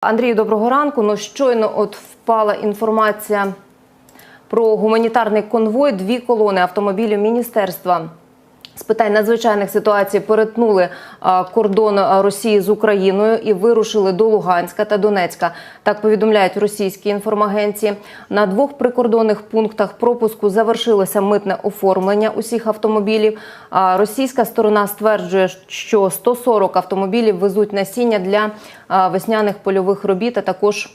Андрію, доброго ранку. Ну щойно от впала інформація про гуманітарний конвой. Дві колони автомобілів міністерства. З питань надзвичайних ситуацій перетнули а, кордон Росії з Україною і вирушили до Луганська та Донецька. Так повідомляють російські інформагенції. На двох прикордонних пунктах пропуску завершилося митне оформлення усіх автомобілів. Російська сторона стверджує, що 140 автомобілів везуть насіння для весняних польових робіт, а також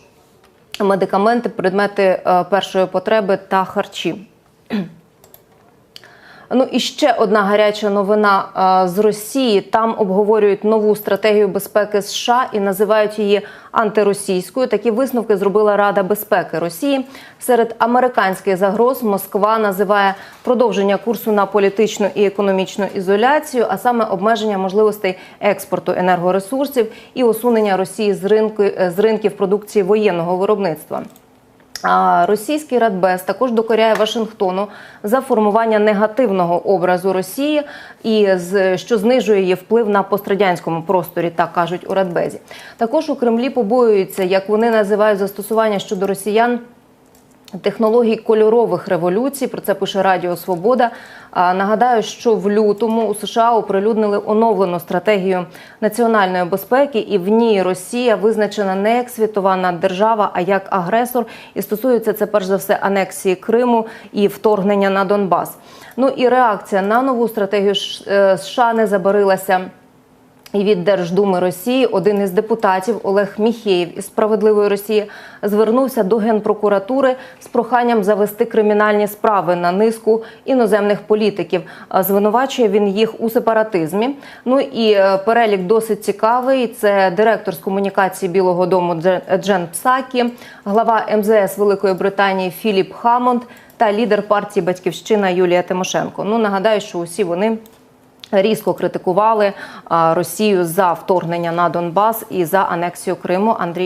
медикаменти, предмети першої потреби та харчі. Ну і ще одна гаряча новина а, з Росії. Там обговорюють нову стратегію безпеки США і називають її антиросійською. Такі висновки зробила Рада безпеки Росії. Серед американських загроз Москва називає продовження курсу на політичну і економічну ізоляцію, а саме обмеження можливостей експорту енергоресурсів і усунення Росії з ринку з ринків продукції воєнного виробництва. А російський радбез також докоряє Вашингтону за формування негативного образу Росії, і з що знижує її вплив на пострадянському просторі, так кажуть у Радбезі. Також у Кремлі побоюються, як вони називають застосування щодо росіян. Технологій кольорових революцій про це пише Радіо Свобода. Нагадаю, що в лютому у США оприлюднили оновлену стратегію національної безпеки, і в ній Росія визначена не як світова наддержава, а як агресор. І стосується це перш за все анексії Криму і вторгнення на Донбас. Ну і реакція на нову стратегію е, США не забарилася. І від Держдуми Росії один із депутатів Олег Міхеєв із справедливої Росії звернувся до генпрокуратури з проханням завести кримінальні справи на низку іноземних політиків. Звинувачує він їх у сепаратизмі. Ну і е, перелік досить цікавий. Це директор з комунікації Білого Дому Дже- Джен Псакі, глава МЗС Великої Британії Філіп Хамонд та лідер партії Батьківщина Юлія Тимошенко. Ну нагадаю, що усі вони різко критикували Росію за вторгнення на Донбас і за анексію Криму. Андрій.